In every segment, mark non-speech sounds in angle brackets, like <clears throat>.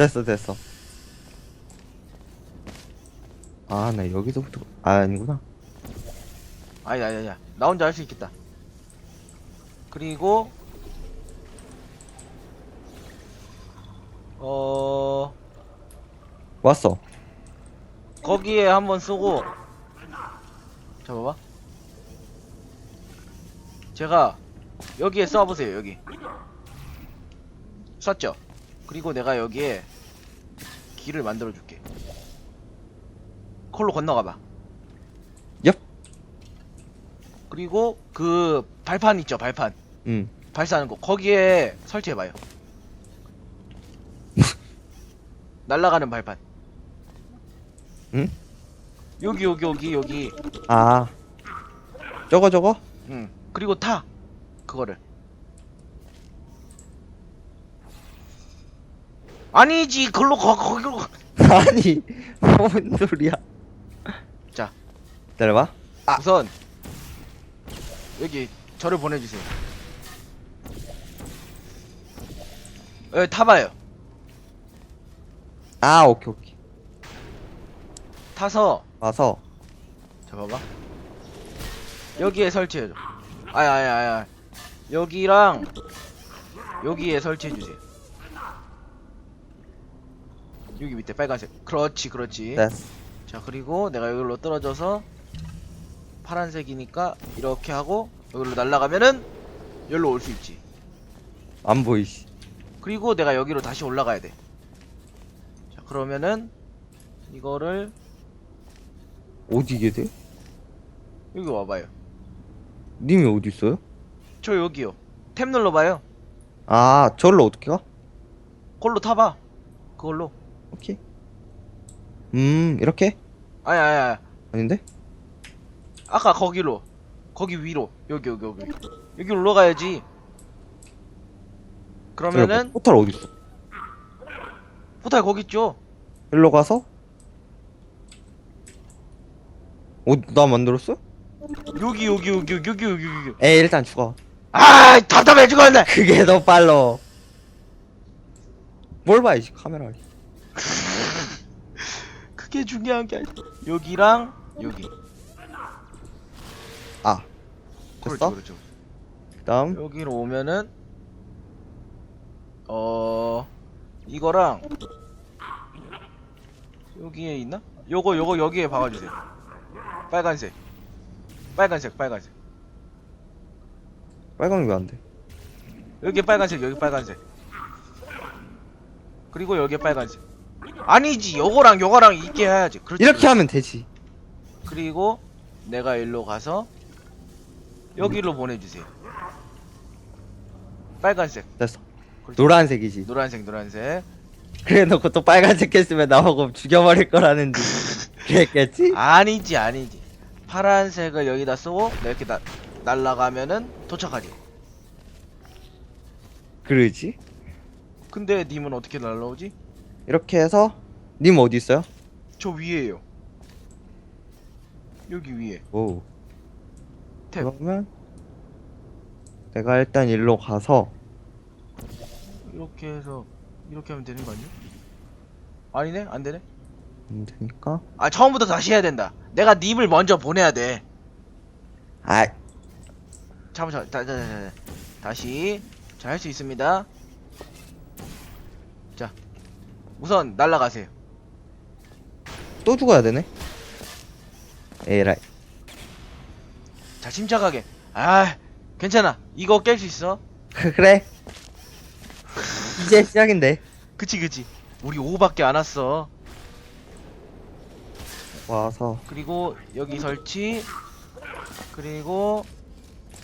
됐어 됐어. 아 나 여기서부터 아 아니구나. 아니 아니 아니야 나 혼자 할 수 있겠다. 그리고 어 왔어. 거기에 한번 쓰고 잡아봐. 제가 여기에 써보세요 여기. 썼죠 그리고 내가 여기에 길을 만들어 줄게. 콜로 건너가봐. 얍. 그리고 그 발판 있죠 발판. 응. 발사하는 거. 거기에 설치해봐요. <laughs> 날아가는 발판. 응? 여기 여기 여기 여기. 아. 저거 저거? 응. 그리고 타. 그거를 아니지 글로 거 거기로 가. <laughs> 아니 뭔 소리야. 자. 기다려봐. 우선 여기 저를 보내주세요. 여기 타봐요. 아 오케이 오케이. 타서. 와서. 잡아봐. 여기에 설치해줘. 아니 아니 아니. 여기랑 여기에 설치해주세요 여기 밑에 빨간색 그렇지 그렇지 됐어 자 그리고 내가 여기로 떨어져서 파란색이니까 이렇게 하고 여기로 날아가면은 여기로 올 수 있지 안 보이시 그리고 내가 여기로 다시 올라가야 돼. 자, 그러면은 이거를 어디 이게 돼? 여기 와봐요. 님이 어디 있어요? 저 여기요. 탭 눌러봐요. 아 저기로 어떻게 가? 그걸로 타봐. 그걸로. 오케이 음 이렇게? 아니 아니 아니. 아닌데? 아까 거기로. 거기 위로. 여기 여기 여기. 여기 올라가야지. 그러면은 포탈 어디 있어? 포탈 거기 있죠. 일로 가서 어나 만들었어? 여기 여기 여기 여기 여기 여기 여기. 에 일단 죽어 아 답답해 죽었네. 그게 더 빨라 뭘 봐, 이 카메라. <laughs> 그게 중요한 게 아니야. 여기랑 여기. 아, 그렇죠 됐어? 그렇죠. 그 다음, 여기로 오면은 어 이거랑 여기에 있나? 요거 요거 여기에 박아주세요. 빨간색, 빨간색, 빨간색. 빨강이 왜 안 돼? 여기 빨간색, 여기 빨간색. 그리고 여기 빨간색. 아니지, 요거랑 요거랑 있게 해야지. 그렇지. 이렇게. 하면 되지. 그리고 내가 일로 가서 여기로 보내주세요. 빨간색, 됐어. 그렇지. 노란색이지. 노란색, 노란색. 그래 놓고 또 빨간색 했으면 나보고 죽여버릴 거라는지. <laughs> 그랬겠지? 아니지 아니지 파란색을 여기다 쓰고 내가 이렇게 나, 날라가면은 도착하지 그러지? 근데 님은 어떻게 날라오지? 이렇게 해서, 님 어디 있어요? 저 위에요 여기 위에 오. 탭 그러면, 내가 일단 일로 가서, 이렇게 해서 이렇게 하면 되는 거 아니야? 아니네 안 되네 안 되니까. 아 처음부터 다시 해야 된다 내가 님을 먼저 보내야 돼 아, 잠깐만 잠깐 다, 다, 다, 다. 다시 잘 할 수 있습니다 우선 날라가세요 또 죽어야 되네? 에라이. 자 침착하게 아 괜찮아 이거 깰 수 있어 <laughs> 그래. 이제 시작인데. 그치 그치 우리 5밖에 안 왔어 와서. 그리고 여기 설치 그리고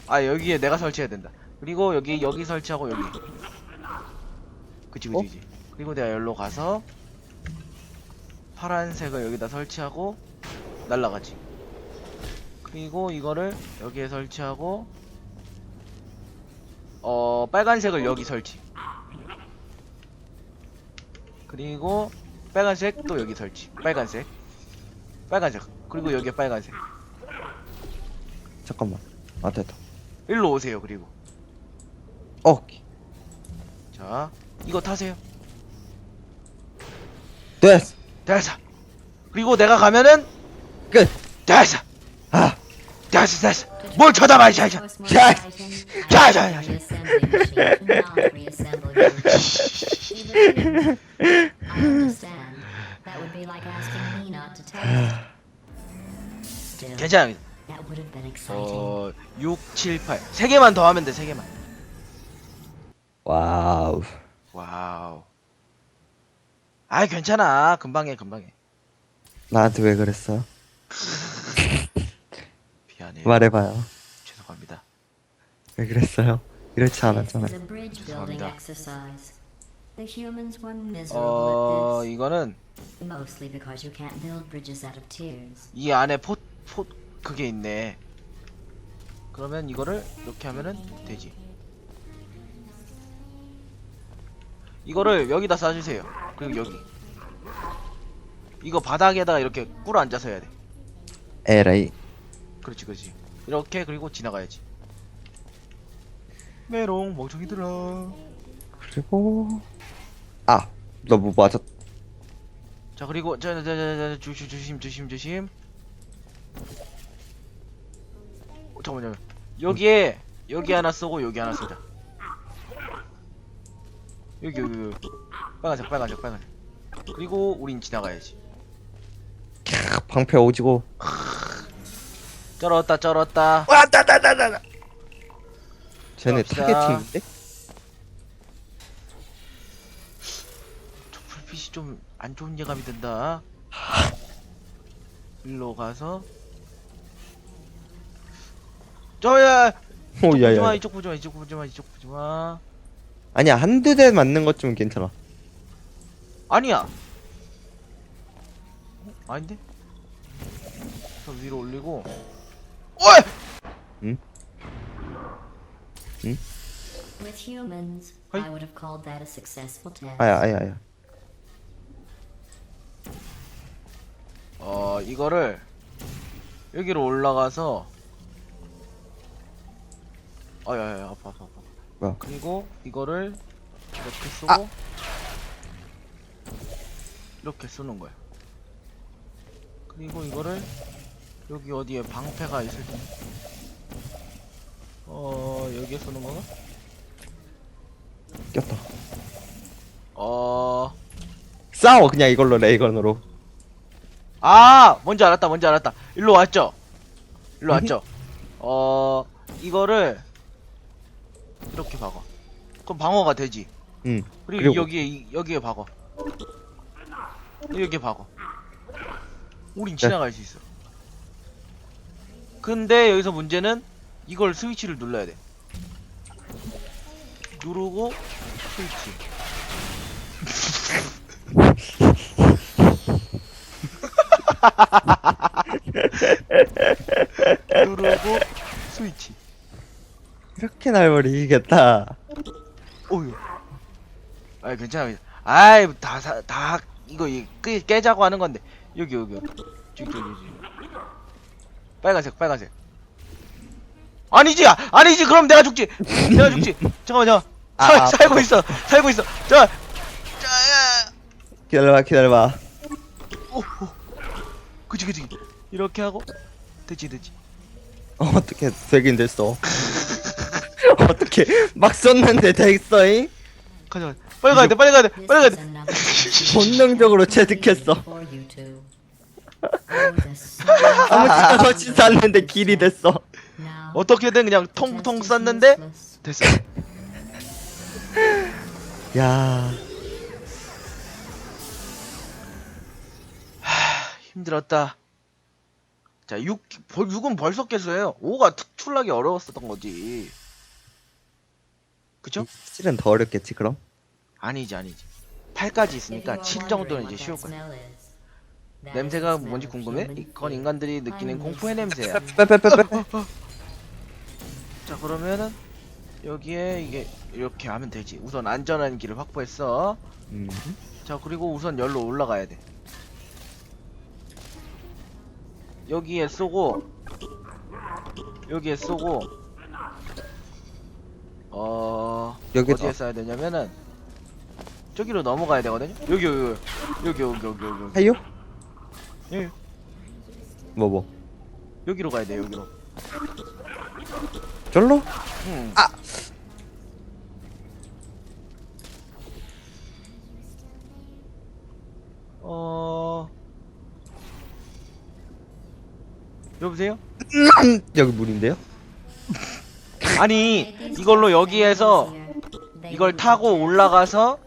아 여기에 내가 설치해야 된다 그리고 여기 여기 설치하고 여기 그치 그치 어? 그치 그리고 내가 여기로 가서 파란색을 여기다 설치하고 날라가지. 그리고 이거를 여기에 설치하고 어 빨간색을 여기 설치. 그리고 빨간색 또 여기 설치. 빨간색. 빨간색. 그리고 여기에 빨간색. 잠깐만. 아, 됐다. 일로 오세요 그리고. 어, 자 이거 타세요 됐어. 됐어. 그리고 내가 가면은 끝. 됐어. 아, 됐어 됐어. 뭘 쳐다봐 자 자. 자, 자, 자, 자. 괜찮아. 어, 6, 7, 8. 세 개만 더 하면 돼. 세 개만. 와우. 와우. 아, 괜찮아. 금방 해, 금방 해. 나한테 왜 그랬어? 미안해 요. 말해봐요. 죄송합니다. 왜 그랬어요? 이렇지 않았잖아요. bridge building 죄송합니다. exercise. The humans were miserable 어, at 이거는 mostly because you can't build bridges out of tears. 이 안에 포, 포, 그게 있네. 그러면 이거를 이렇게 하면은 되지. 이거를 여기다 쏴주세요. 그리고 여기. 이거 바닥에다가 이렇게 꿇어 앉아서 해야 돼. 에라이. 그렇지, 그렇지. 이렇게 그리고 지나가야지. 메롱 멍청이들아. 그리고 아, 너뭐 맞았? 자 그리고 자자자자 조심 조심 조심 조심. 어, 잠깐만 잠깐. 여기에 여기 하나 쏘고 여기 하나 쏘자. 여기 여기 여기. 빨간색 빨간색 빨간색. 그리고 우린 지나가야지. 캬, 방패 오지고. 쩔었다 쩔었다. 쟤네 갑시다. 타겟팅인데? 저 불빛이 좀 안 좋은 예감이 든다. 일로 가서. 저야 오, 보지마. 이쪽 보지마 이쪽 보지마 이쪽 보지마. 아니야 한두 대 맞는 것 좀 괜찮아. 아니야. 어? 아닌데? 저 위로 올리고. 어이! With humans, Hey. I would have called that a successful test. 아야 아야 아야. 어 이거를 여기로 올라가서. 아야야 아파 아파 아파. 뭐야? 그리고 이거를 이렇게 쏘고 이렇게 쏘는 거야. 그리고 이거를 여기 어디에 방패가 있을 텐데. 어 여기에 쏘는 건가? 꼈다. 어. 싸워 그냥 이걸로 레이건으로. 아 뭔지 알았다 뭔지 알았다 일로 왔죠 일로 왔죠 어 이거를 이렇게 박아. 그럼 방어가 되지. 응. 그리고, 그리고- 여기에 이- 여기에 박아. 여기에 박아. 우린 지나갈 수 있어. 근데 여기서 문제는 이걸 스위치를 눌러야 돼. 누르고 스위치. <laughs> 누르고 스위치 이렇게 날 버리겠다. 오유. 아 괜찮아. 괜찮아. 아이 다다 다 이거 이 깨, 깨자고 하는 건데. 여기 여기 여기. 저기 저기 저기. 빨간색 빨간색. 아니지 아, 아니지. 그럼 내가 죽지. 내가 죽지. 잠깐만 잠깐 아, 살, 아, 살고 있어. 살고 있어. 자. 자, 기다려봐 기다려봐. 오, 오. 그치 그치 이렇게 하고. 됐지 됐지. 어, 어떻게 되긴 됐어. 어떻게 막 썼는데 됐어잉? 가자 가자. 빨리 가야 돼 빨리 가야 돼 빨리 가야 돼 <laughs> 본능적으로 체득했어. for you two. The sun. 아무 짓 없이 샀는데 길이 됐어. 어떻게든 그냥 통통 useless. 됐어 야, 힘들었다. 자, 6, 6은 벌써 깼어요. 5가 특출나게 어려웠었던 거지. 그쵸? 실은 더 어렵겠지 그럼? 아니지, 아니지. 8까지 If 있으니까 you are 7 wondering 정도는 이제 쉬울 거야. 냄새가 뭔지 궁금해? 이건. 인간들이 느끼는 공포의 냄새야. 빼빼빼빼. 자, 그러면은 여기에 이게 이렇게 하면 되지. 우선 안전한 길을 확보했어. 음. 자, 그리고 우선 열로 올라가야 돼. 여기에 쏘고 여기에 쏘고 어 여기다. 어디에 쏴야 되냐면은 저기로 넘어가야 되거든요. 여기 여기 여기 여기 여기 여기 여기 하요? 예. 뭐 뭐? 여기로 가야 돼 여기로. 절로? 응. 아! 어. 여보세요? <clears throat> 여기 물인데요? 아니 이걸로 여기에서 이걸 타고 올라가서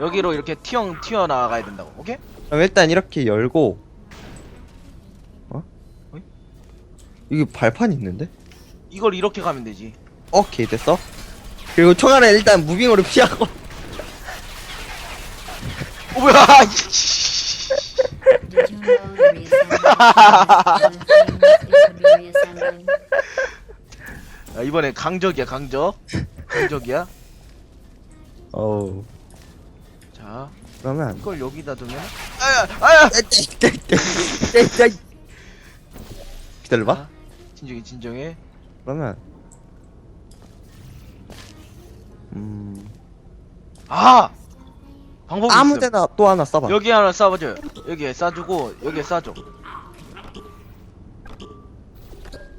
여기로 이렇게 튀어 튀어 나가야 된다고. 오케이? 그럼 일단 이렇게 열고 어? 어이? 여기 발판 있는데? 이걸 이렇게 가면 되지. 오케이 됐어 그리고 총알은 일단 무빙으로 피하고 어 뭐야? Did you know the reassembly could be reassembling? 아, 이번에 강적이야 강적. 강적이야. 어우 자 그러면 이걸 여기다 두면 아야 아야. 기다려봐 자, 진정해 진정해. 그러면 음 아 방법이 있어. 아무데나 또 하나 써봐 여기 하나 쏴봐줘요. 여기에 쏴주고 여기에 쏴줘.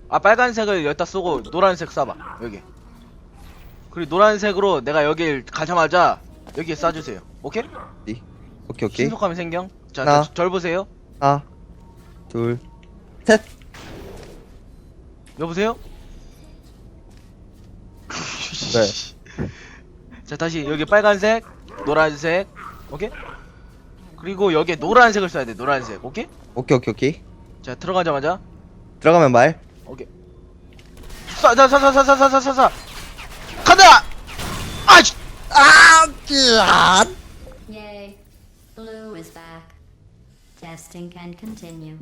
아 빨간색을 여기다 쏘고 노란색 쏴봐 여기. 그리고 노란색으로 내가 여길 가자마자 여기에 쏴주세요. 오케이? 오케이 오케이 신속함이 생겨. 자, 하나. 저- 절 보세요. 하나 둘셋 여보세요? 네. <laughs> 자 다시 여기 빨간색, 노란색, 오케이? 그리고 여기에 노란색을 써야 돼. 노란색, 오케이? 오케이 오케이 오케이 자 들어가자마자 들어가면 말 오케이. 쏴, 쏴, 쏴, 쏴, 쏴, 쏴, 쏴, 쏴, 쏴. 으아! Yay. Blue is back. Testing can continue.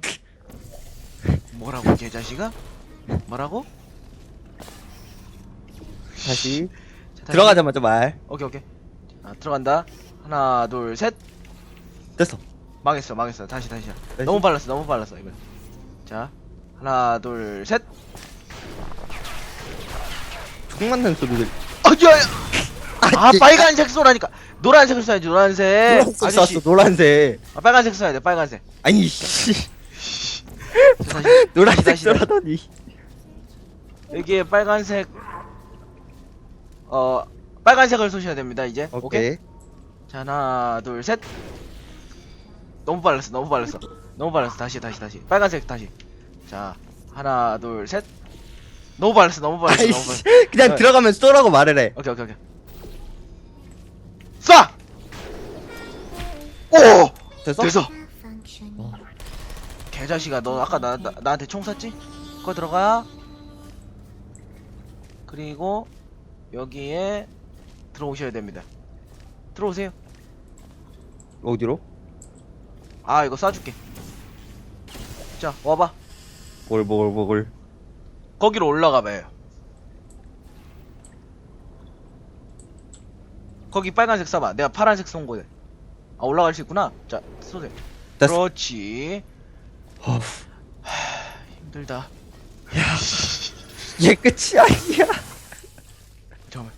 뭐라고 개자식아? 뭐라고? 다시 자, 다시. 들어가자마자 말 오케이 오케이. 아 들어간다. 하나, 둘, 셋. 됐어 망했어, 망했어. 다시 다시. 다시? 너무 빨랐어, 너무 빨랐어 이거. 자, 하나, 둘, 셋. 총 맞는 소리들 아야! 아 씨. 빨간색 쏘라니까. 노란색을 쏴야지 노란색. 노란색 아저씨. 쐈어 노란색 아 빨간색 쏴야 돼 빨간색. 아니 씨 자, 다시. 노란색 다시, 다시. 쏘라더니 여기에 빨간색. 어 빨간색을 쏘셔야 됩니다 이제. 오케이. 오케이 자 하나 둘 셋. 너무 빨랐어 너무 빨랐어 너무 빨랐어 다시 다시 다시 빨간색 다시. 자 하나 둘 셋. 너무 빨랐어 너무 빨랐어 너무 아이씨 빨랐어. 그냥 네. 들어가면 쏘라고 말을 해 오케이 오케이 오케이. 쏴! 오! 됐어? 됐어. Malfunctioning. 개자식아 너 아까 나, 나 나한테 총 쐈지? 그거 들어가. 그리고 여기에 들어오셔야 됩니다. 들어오세요. 어디로? 아 이거 쏴줄게. 자 와봐. 뭘뭘뭘 거기로 올라가 봐요. 거기 빨간색 쏴봐. 내가 파란색 쏜 거네. 아 올라갈 수 있구나. 자 쏘세요. 됐어 그렇지. 어후, 힘들다. 얘 끝이 아니야 잠깐만.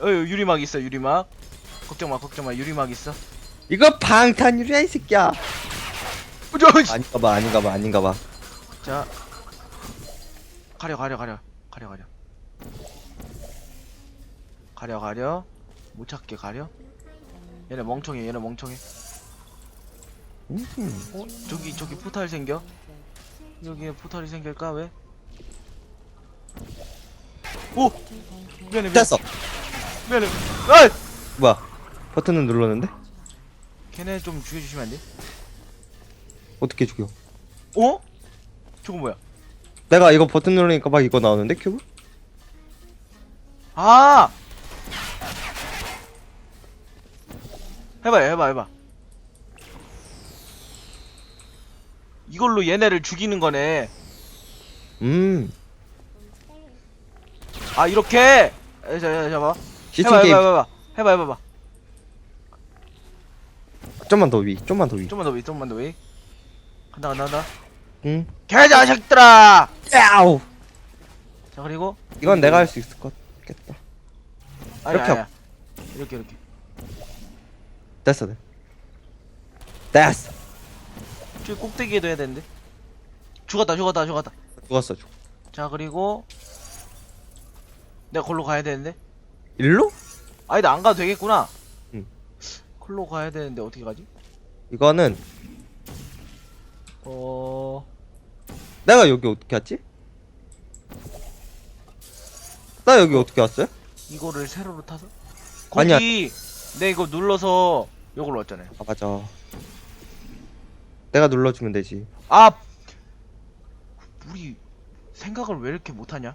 어 유리막 있어 유리막. 걱정 마 걱정 마 유리막 있어. 이거 방탄유리야 이 새끼야 어, 저- 아닌가 봐 아닌가 봐 아닌가 봐 자 가려 가려 가려 가려 가려 가려 가려 못 찾게 가려 얘네 멍청해 얘네 멍청해 음, 어 저기 저기 포탈 생겨 여기에 포탈이 생길까 왜? 오 미안해 미안해 됐어 미안해 아이 뭐야 버튼은 눌렀는데? 걔네 좀 죽여주시면 안 돼? 어떻게 죽여 어? 저거 뭐야? 내가 이거 버튼 누르니까 막 이거 나오는데 큐브? 아 해봐요 해봐 해봐. 이걸로 얘네를 죽이는 거네. 음. 아 이렇게? 에, 자, 자, 자, 봐. 해봐 게임. 해봐 해봐 해봐 해봐. 해봐 좀만 더 위 좀만 더 위. 좀만 더 위, 좀만 더 위. 간다 간다 간다. 응? 개자식들아! 야우! 자 그리고? 이건 내가 할 수 있을 것 같겠다. 아니 이렇게 이렇게 이렇게 됐어 됐어 됐어 저기 꼭대기에도 해야 되는데 죽었다 죽었다 죽었다 죽었어 죽 자 그리고 내가 걸로 가야 되는데 일로? 아니 나 안 가도 되겠구나 응. 걸로 가야 되는데 어떻게 가지? 이거는 어... 내가 여기 어떻게 왔지? 나 여기 어떻게 왔어요? 이거를 세로로 타서? 아니야. 거기 내 이거 눌러서 요걸로 왔잖아요. 아 맞아. 내가 눌러주면 되지. 아! 우리 생각을 왜 이렇게 못하냐?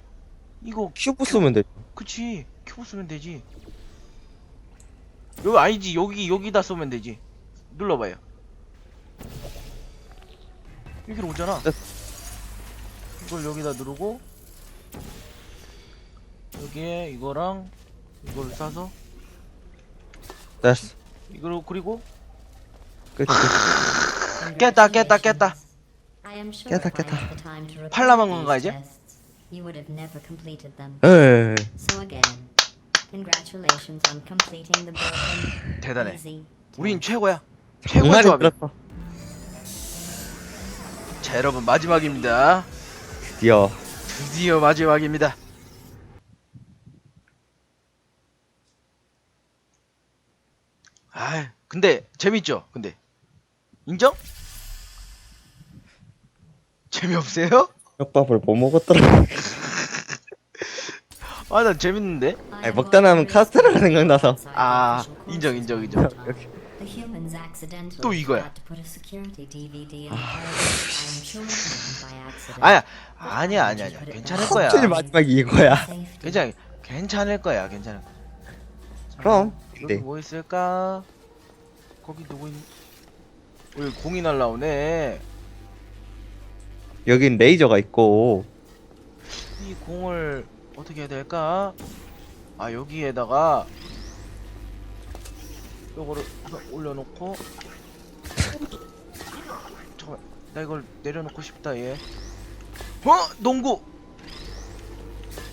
이거 큐브 쓰면 되지. 그치. 큐브 쓰면 되지. 여기 아니지. 여기 여기다 쏘면 되지. 눌러봐요. 여기로 오잖아. 됐- 이걸 여기다 누르고 여기에 이거랑 이걸 싸서. 됐어 이걸 그리고 끝 끝. 깼다 깼다 깼다 깼다, 깼다. repeat 팔라만 건가, 이제? 에 대단해 우린. 최고야 정말 조합이야 힘들었어 자 여러분 마지막입니다 드디어 드디어 마지막입니다. 아, 근데 재밌죠? 근데 인정? 재미없어요? 떡밥을 못 먹었더라 <laughs> 아, 난 재밌는데. 아니 먹다 남은 카스테라가 생각나서 아, 인정, 인정, 인정. <laughs> 또 이거야. 아야, 아니야, 아니야, 아니야. 괜찮을 거야. 확실히 마지막이 이거야. 괜찮, 괜찮을 거야, 괜찮을 거야. 자, 그럼 여기 네. 뭐 있을까? 거기 누구? 어, 여기 공이 날라오네. 여긴 레이저가 있고 이 공을 어떻게 해야 될까? 아 여기에다가 요거를 올려놓고 잠깐만 나 이걸 내려놓고 싶다 얘 어? 농구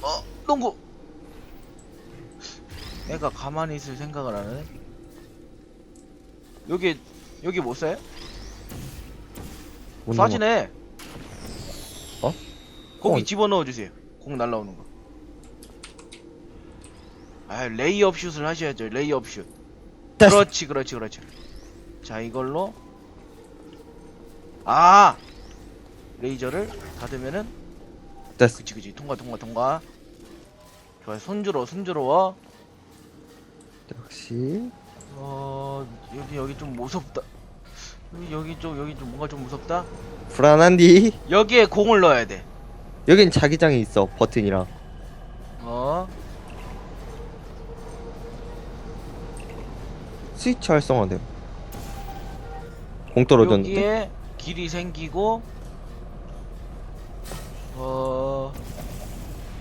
어? 농구 애가 가만히 있을 생각을 안 하네 여기 여기 못 쏴요? 못 넘어. 쏴지네 어? 거기 어. 집어넣어 주세요. 공 날라오는 거. 아, 레이업 슛을 하셔야죠. 레이업 슛. 그렇지, 그렇지, 그렇지. 자, 이걸로 아! 레이저를 닫으면은 됐어 그치, 그치. 통과, 통과, 통과. 좋아. 손주로, 손주로워. 역시 어, 여기 여기 좀 무섭다. 여기 여기 좀 여기 좀 뭔가 좀 무섭다. 불안한디 여기에 공을 넣어야 돼. 여긴 자기장이 있어 버튼이랑 어? 스위치 활성화돼요 공 떨어졌는데 여기에 길이 생기고 어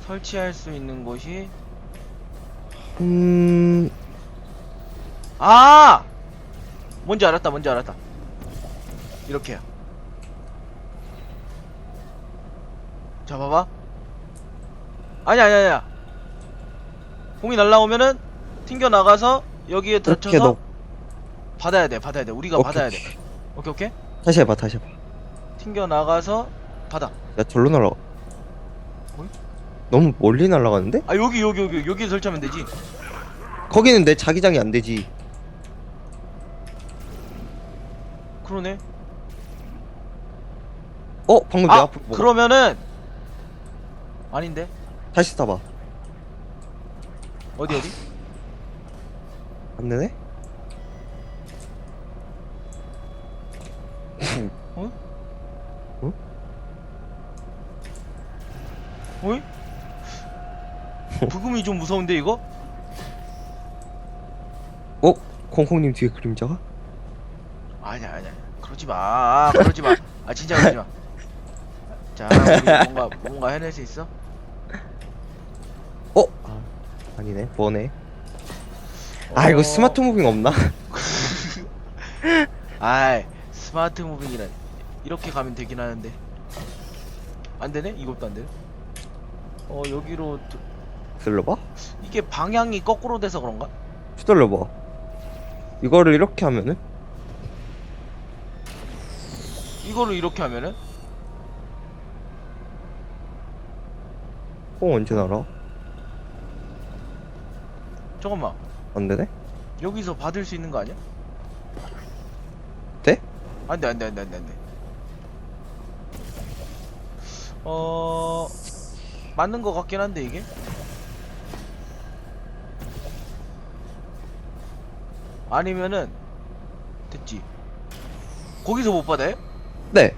설치할 수 있는 곳이 음 아! 뭔지 알았다 뭔지 알았다. 이렇게요 자 봐봐. 아니 아니 아니야. 공이 날라오면은 튕겨 나가서 여기에 이렇게 닫혀서 넣 받아야 돼 받아야 돼. 우리가 오케이, 받아야 돼. 오케이. 오케이 다시 해봐 다시 해봐. 튕겨 나가서 받아. 야 절로 날아가. 뭐야? 너무 멀리 날아가는데? 아 여기 여기 여기 여기 설치하면 되지. 거기는 내 자기장이 안 되지 그러네. 어? 방금 내 아 앞으로 뭐 그러면은 아닌데? 다시 타봐. 어디 어디? 안 되네? 어이 부금이 좀 무서운데 이거? 어? 콩콩님 뒤에 그림자가? 아니야 아니야. 그러지 마. 그러지 마아 진짜 그러지 마자 우리 뭔가 뭔가 해낼 수 있어? 어? 아, 아니네. 뭐네? 아 이거 어. 스마트 무빙 없나? <laughs> 아이 스마트 무빙이란 이렇게 가면 되긴 하는데. 안 되네? 이것도 안 되네? 어 여기로 드- 들러봐? 이게 방향이 거꾸로 돼서 그런가? 추돌려봐. 이거를 이렇게 하면은 이거를 이렇게 하면은 뽕 언제 날아? 잠깐만 안 되네? 여기서 받을 수 있는 거 아니야? 돼? 안돼 안돼 안돼 안돼 안돼 어 맞는 거 같긴 한데 이게 아니면은 됐지 거기서 못 받아요? 네.